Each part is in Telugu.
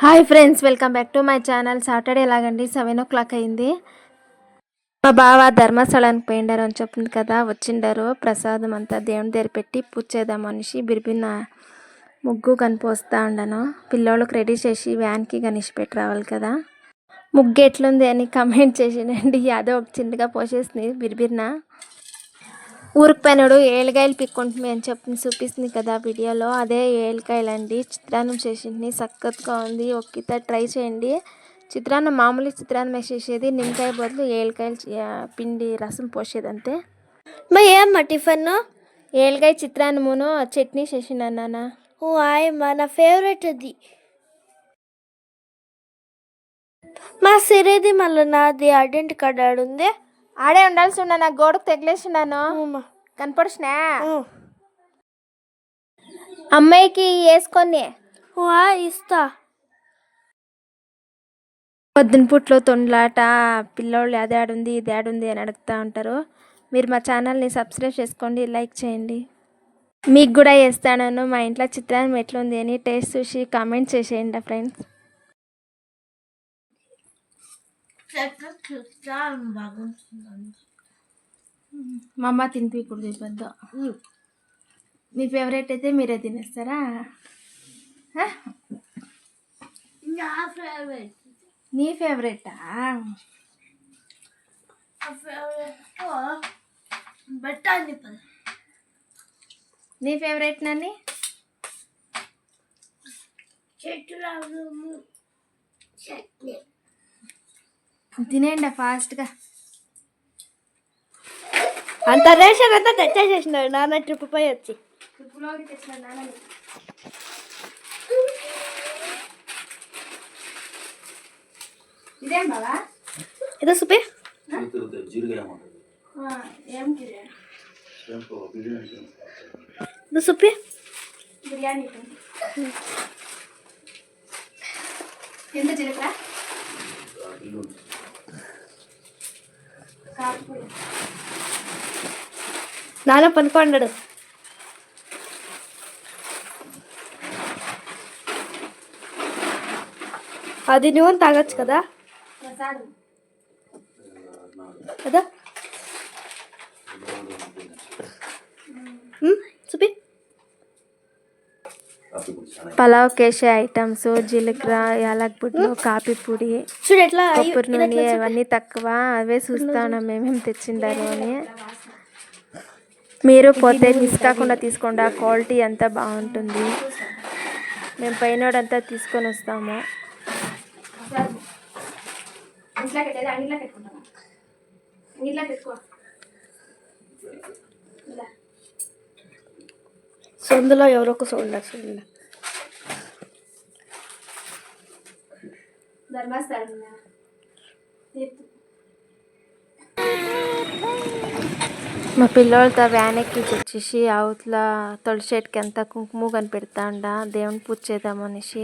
Hi friends welcome back to my channel. Saturday ఎలాగండి? సెవెన్ ఓ క్లాక్ అయింది. మా బావ ధర్మస్థలానికి పోయిండారు అని చెప్పింది కదా వచ్చిండారు. ప్రసాదం అంతా దేవుని దగ్గర పెట్టి పూజ చేద్దాం మనిషి బిరిబిన్న ముగ్గు కనిపోస్తా ఉండను. పిల్లోళ్ళకి రెడీ చేసి వ్యాన్కి గణేష్ పెట్టి రావాలి కదా. ముగ్గు ఎట్లుంది అని కమెంట్ చేసిండండి అదే ఒక చిన్నగా పోసేసింది బిరిబిరిన ఊరికి పోయినాడు ఏలకాయలు పిక్కుంటుంది అని చెప్పి చూపిస్తుంది కదా వీడియోలో. అదే ఏలకాయలు అండి చిత్రాన్నం చేసింది. సక్కత్గా ఉంది. ఒక్కిత ట్రై చేయండి. చిత్రాన్నం మామూలు చిత్రాన్నం వేసేసేది నిమ్మకాయ బదులు ఏలకాయలు పిండి రసం పోసేది అంతే మా ఏమ్మా టిఫిన్? ఏలకాయ చిత్రాన్నమును చట్నీ చేసిండు నాన్న. ఓ ఆయమ్మ నా ఫేవరెట్ అది మా సిరేది మళ్ళీ నాది ఐడెంటి కార్డ్ ఆడుంది. ఆడే ఉండాల్సి ఉన్నా నా గోడకు తెగిలేసినాను కనపడుచునా? అమ్మాయికి వేసుకొని ఇస్తా. పొద్దున పుట్లో తొండ్లాట పిల్లోళ్ళు అది ఆడుంది ఇది ఆడుంది అని అడుగుతూ ఉంటారు. మీరు మా ఛానల్ని సబ్స్క్రైబ్ చేసుకోండి లైక్ చేయండి. మీకు కూడా వేస్తాను మా ఇంట్లో చిత్రాన్ని ఎట్లుంది అని టేస్ట్ చూసి కామెంట్ చేసేయండి ఫ్రెండ్స్. మా అమ్మ తినిపించకూడదు పెద్ద మీ ఫేవరెట్ అయితే మీరే తినేస్తారా? నా ఫేవరెట్ నీ ఫేవరెటా బెట్టాన్ని నీ ఫేవరెట్ నని? చెట్టు చట్నీ. తినేయండి ఫాస్ట్గా. అంత రేషన్ అంతా తెచ్చేసేసినాడు నాన్న ట్రిప్ పోయి వచ్చి. ఇదేం బావా? ఇదో సుపి ఇదో సుపి బిర్యానీ ఎంత జీలకర్ర? నాన్న పనుకోండాడు. అది నువ్వు తాగొచ్చు కదా? కదా? చాలా పలావ్ కేసే ఐటమ్స్ జీలకర్ర యాలకుపుడ్లు కాపీ పొడి కొబ్బరి నూనె అవన్నీ తక్కువ. అవే చూస్తాను మేమేం తెచ్చిండారు అని. మీరు పోతే మిస్ కాకుండా తీసుకోండి. ఆ క్వాలిటీ అంతా బాగుంటుంది. మేము పైనోడంతా తీసుకొని వస్తాము. సందులో ఎవరో ఒక సౌండ్ వస్తుంది. మా పిల్లోళ్ళతో వ్యాన్ ఎక్కించి వచ్చేసి అవతల తులసి చెట్టుకి అంతా కుంకుమ కనిపెడతా ఉండ దేవుని పూజ చేద్దామనేసి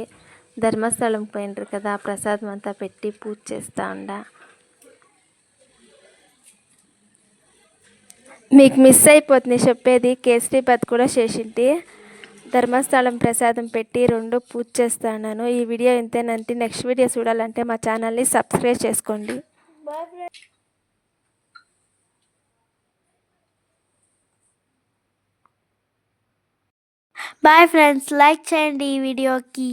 ధర్మస్థలం పోయినరు కదా ప్రసాదం అంతా పెట్టి పూజ చేస్తా ఉండ మీకు మిస్ అయిపోతుంది చెప్పేది కేసరీబాద్ కూడా చేసింది. ధర్మస్థలం ప్రసాదం పెట్టి రెండు పూజ చేస్తాను ఈ వీడియో ఇంతేనంటే నెక్స్ట్ వీడియో చూడాలంటే మా ఛానల్ని సబ్స్క్రైబ్ చేసుకోండి. బాయ్ ఫ్రెండ్స్ లైక్ చేయండి ఈ వీడియోకి.